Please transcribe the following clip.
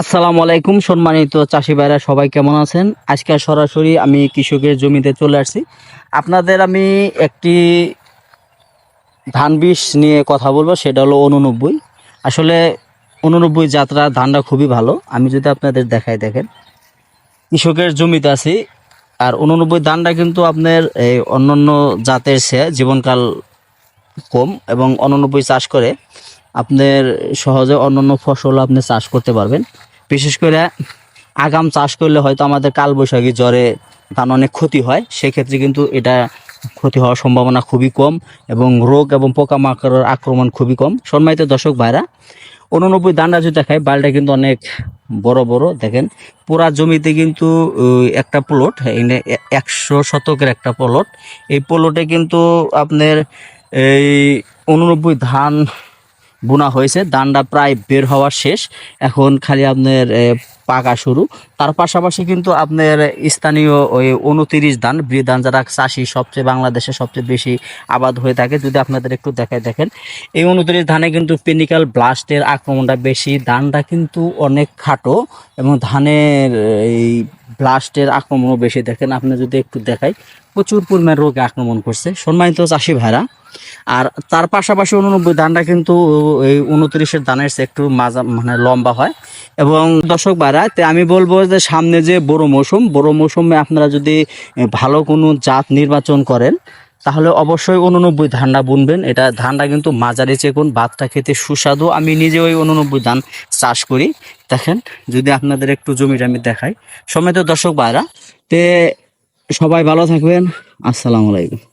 আসসালামু আলাইকুম, সম্মানিত চাষি ভাইরা, সবাই কেমন আছেন? আজকে সরাসরি আমি কৃষকের জমিতে চলে আসছি। আপনাদের আমি একটি ধান বীজ নিয়ে কথা বলব, সেটা হলো উননব্বই আসলে উননব্বই যাত্রা ধানটা খুবই ভালো। আমি যদি আপনাদের দেখাই, দেখেন। কৃষকের জমিতে আছি, আর উননব্বই ধানটা কিন্তু আপনার এই অন্যান্য জাতের সে জীবনকাল কম এবং অননব্বই চাষ করে। আপনার সহজে অন্যান্য ফসল আপনি চাষ করতে পারবেন। বিশেষ করে আগাম চাষ করলে হয়তো আমাদের কালবৈশাখী জ্বরে ধান অনেক ক্ষতি হয়। সেক্ষেত্রে কিন্তু এটা ক্ষতি হওয়ার সম্ভাবনা খুবই কম এবং রোগ এবং পোকামাকড়ের আক্রমণ খুবই কম। সম্মানিত দর্শক ভাইরা, উননব্বই দান্ডা যদি দেখায় বালটা কিন্তু অনেক বড় বড়। দেখেন, পুরা জমিতে কিন্তু একটা প্লট একশো শতকের একটা প্লট এই প্লটে কিন্তু আপনার এই উননব্বই ধান বোনা হয়েছে। ধানটা প্রায় বের হওয়া শেষ। এখন খালি আপনার পাকা শুরু। তার পাশাপাশি কিন্তু আপনার স্থানীয় ওই উনতিরিশ ধান ধান যারা চাষি, সবচেয়ে বাংলাদেশে সবচেয়ে বেশি আবাদ হয়ে থাকে, যদি আপনাদের একটু দেখায় দেখেন। এই উনতিরিশ ধানে কিন্তু পেনিক্যাল ব্লাস্টের আক্রমণটা বেশি। ধানটা কিন্তু অনেক খাটো এবং ধানের, এই ব্লাস্টের আক্রমণও বেশি দেখেন। আপনি যদি একটু দেখাই, প্রচুর পরিমাণ রোগে আক্রমণ করছে। সম্মানিত চাষি ভাইরা, আর তার পাশাপাশি উননব্বই ধানটা কিন্তু এই উনত্রিশের ধানের একটু মাজা মানে লম্বা হয়। এবং দর্শক ভাইরা আমি বলব যে সামনে যে বড় মৌসুম, বড় মৌসুমে আপনারা যদি ভালো কোনো জাত নির্বাচন করেন তাহলে অবশ্যই উননব্বই ধানটা বুনবেন। এটা ধানটা কিন্তু মাঝারি চেকুন, ভাতটা খেতে সুস্বাদু। আমি নিজে ওই উননব্বই ধান চাষ করি। দেখেন, যদি আপনাদের একটু জমিটা আমি দেখাই। সময় তো দর্শক বাইরা তে সবাই ভালো থাকবেন। আসসালামু আলাইকুম।